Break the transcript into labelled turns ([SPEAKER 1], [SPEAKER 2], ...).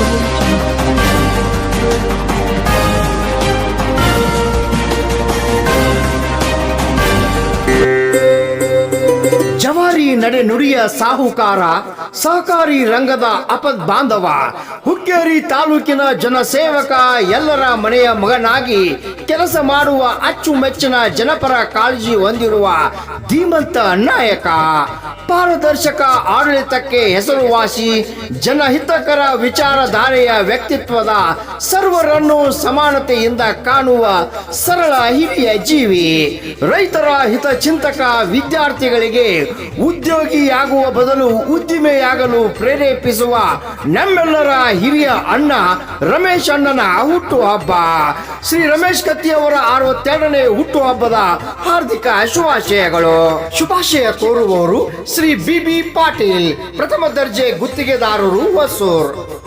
[SPEAKER 1] Audio ನಡೆ ನುಡಿಯ ಸಾಹುಕಾರ, ಸಹಕಾರಿ ರಂಗದ ಅಪದ್ ಬಾಂಧವ, ಹುಕ್ಕೇರಿ ತಾಲೂಕಿನ ಜನಸೇವಕ ಎಲ್ಲರ ಮನೆಯ ಮಗನಾಗಿ ಕೆಲಸ ಮಾಡುವ ಅಚ್ಚುಮೆಚ್ಚಿನ ಜನಪರ ಕಾಳಜಿ ಹೊಂದಿರುವ ಧೀಮಂತ ನಾಯಕ, ಪಾರದರ್ಶಕ ಆಡಳಿತಕ್ಕೆ ಹೆಸರುವಾಸಿ, ಜನಹಿತಕರ ವಿಚಾರಧಾರೆಯ ವ್ಯಕ್ತಿತ್ವದ ಸರ್ವರನ್ನು ಸಮಾನತೆಯಿಂದ ಕಾಣುವ ಸರಳ ಹಿರಿಯ ಜೀವಿ, ರೈತರ ಹಿತಚಿಂತಕ ವಿದ್ಯಾರ್ಥಿಗಳಿಗೆ ಉದ್ಯೋಗಿಯಾಗುವ ಬದಲು ಉದ್ದಿಮೆಯಾಗಲು ಪ್ರೇರೇಪಿಸುವ ನಮ್ಮೆಲ್ಲರ ಹಿರಿಯ ಅಣ್ಣ ರಮೇಶ್ ಅಣ್ಣನ ಹುಟ್ಟುಹಬ್ಬ ಶ್ರೀ ರಮೇಶ್ ಕತ್ತಿಯವರ ಅರವತ್ತೆರಡನೇ ಹುಟ್ಟುಹಬ್ಬದ ಹಾರ್ದಿಕ ಶುಭಾಶಯಗಳು. ಶುಭಾಶಯ ಕೋರುವವರು ಶ್ರೀ ಬಿ ಬಿ ಪಾಟೀಲ್, ಪ್ರಥಮ ದರ್ಜೆ ಗುತ್ತಿಗೆದಾರರು ಹೊಸೂರ್.